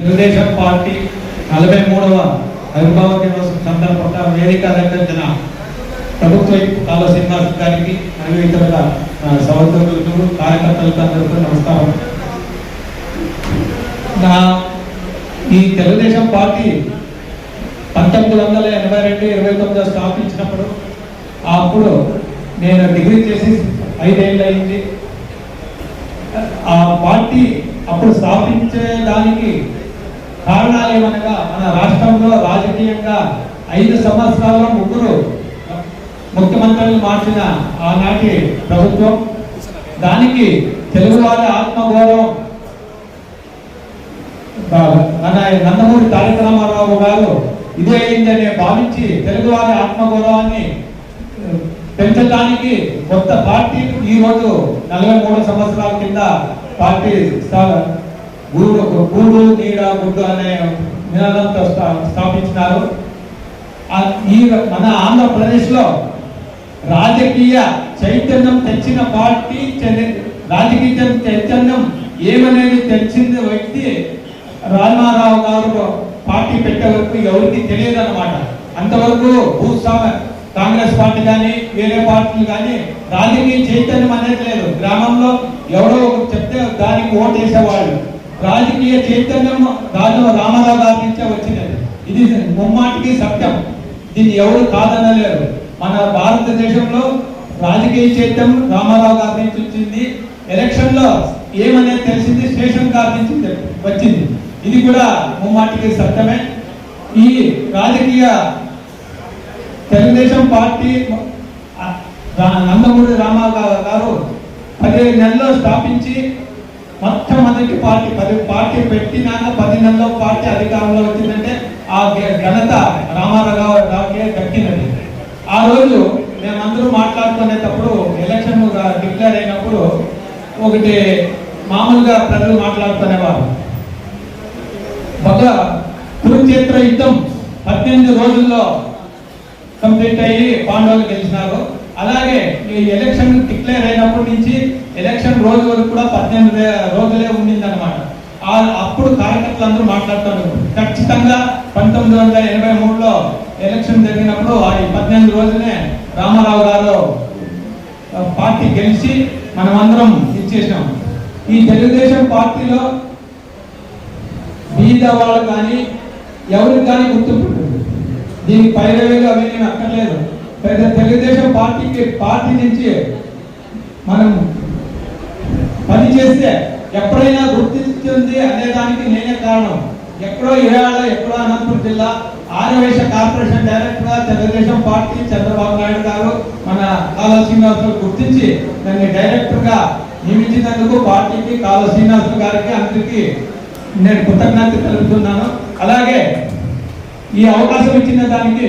Telugu Desam party నలభై మూడవ ఆవిర్భావ దినోత్సవం సందర్భంగా వేదిక అలంకరించిన ప్రభుత్వ కాల శ్రీనివాస్ గారికి మరియు ఇతరుల ఆ, సహోదరులకు కార్యకర్తలకు అందరికీ నమస్కారం. నా ఈ తెలుగుదేశం పార్టీ పంతొమ్మిది వందల ఎనభై రెండు ఇరవై తొమ్మిదిలో స్థాపించినప్పుడు అప్పుడు నేను డిగ్రీ చేసి ఐదేళ్ళు అయింది. ఆ పార్టీ అప్పుడు స్థాపించే దానికి కారణాలు ఏమనగా మన రాష్ట్రంలో రాజకీయంగా ఐదు సంవత్సరాల్లో ముగ్గురు ముఖ్యమంత్రులు మార్చిన ఆనాటి ప్రభుత్వం. దానికి తెలుగువారి ఆత్మగౌరవం మన నందమూరి తారక రామారావు గారు ఇదే అయిందని భావించి తెలుగువారి ఆత్మగౌరవాన్ని పెంచడానికి కొత్త పార్టీ ఈ నలభై మూడు సంవత్సరాల కింద పార్టీ గూడు గూడు నీడ గుడ్డు అనే నినాదంతో స్థా- స్థాపించినారు. ఈ మన ఆంధ్రప్రదేశ్లో రాజకీయ చైతన్యం తెచ్చిన పార్టీ రాజకీయ చైతన్యం ఏమనేది తెచ్చిన వ్యక్తి రామారావు గారు పార్టీ పెట్టే వరకు ఎవరికి తెలియదు అనమాట అంతవరకు భూస్వామ్య కాంగ్రెస్ పార్టీ కానీ వేరే పార్టీలు కానీ రాజకీయ చైతన్యం అనేది లేదు. గ్రామంలో ఎవరో చెప్తే దానికి ఓటేసేవాళ్ళు రాజకీయ చైతన్యం రాజు రామారావు గారి నుంచే వచ్చినది. ఇది ముమ్మాటికి సత్యం. దీన్ని ఎవరు కాదనలేరు. మన భారతదేశంలో రాజకీయ చైతన్యం రామారావు గారి నుంచి వచ్చింది. ఎలక్షన్లో ఏమనేది తెలిసింది? స్టేషన్ గారి నుంచి వచ్చింది. ఇది కూడా ముమ్మాటికి సత్యమే. ఈ రాజకీయ తెలుగుదేశం పార్టీ నందమూరి రామారావు గారు పదిహేను నెలల్లో స్థాపించి మొట్టమొదటి పార్టీ పది పార్టీ పెట్టినాక పది నెలల్లో పార్టీ అధికారంలో వచ్చిందంటే ఆ ఘనత రామారావు రావుకే దక్కినది ఆ రోజు మేమందరూ మాట్లాడుకునేటప్పుడు ఎలక్షన్ డిక్లేర్ అయినప్పుడు ఒకటి మామూలుగా ప్రజలు మాట్లాడుకునేవారు. ఒక కురుక్షేత్ర యుద్ధం పద్దెనిమిది రోజుల్లో కంప్లీట్ అయ్యి పాండవులు గెలిచినారు. అలాగే ఈ ఎలక్షన్ డిక్లేర్ అయినప్పటి నుంచి ఎలక్షన్ రోజు వరకు కూడా పద్దెనిమిది రోజులే ఉండిందన్నమాట. ఆ అప్పుడు కార్యకర్తలు అందరూ మాట్లాడతారు. ఖచ్చితంగా పంతొమ్మిది వందల ఎనభై మూడులో ఎలక్షన్ జరిగినప్పుడు ఆ పద్దెనిమిది రోజులే రామారావు గారు పార్టీ గెలిచి మనమందరం ఇచ్చేసాం ఈ తెలుగుదేశం పార్టీలో బీద వాళ్ళు కానీ ఎవరికి కానీ గుర్తింపు దీనికి పైరవేలు అవి నేను అక్కర్లేదు. పెద్ద తెలుగుదేశం పార్టీకి పార్టీ నుంచి మనం పని చేస్తే ఎప్పుడైనా గుర్తిస్తుంది అనే దానికి నేనే కారణం. ఎక్కడో ఇవాళ ఎక్కడో అనంతపురం జిల్లా ఆర్యవేశ కార్పొరేషన్ డైరెక్టర్గా తెలుగుదేశం పార్టీ చంద్రబాబు నాయుడు గారు మన కాళా శ్రీనివాసులు గుర్తించి నన్ను డైరెక్టర్గా నియమించినందుకు పార్టీకి కాళా శ్రీనివాసులు గారికి అందరికీ నేను కృతజ్ఞత తెలుపుతున్నాను. అలాగే ఈ అవకాశం ఇచ్చిన దానికి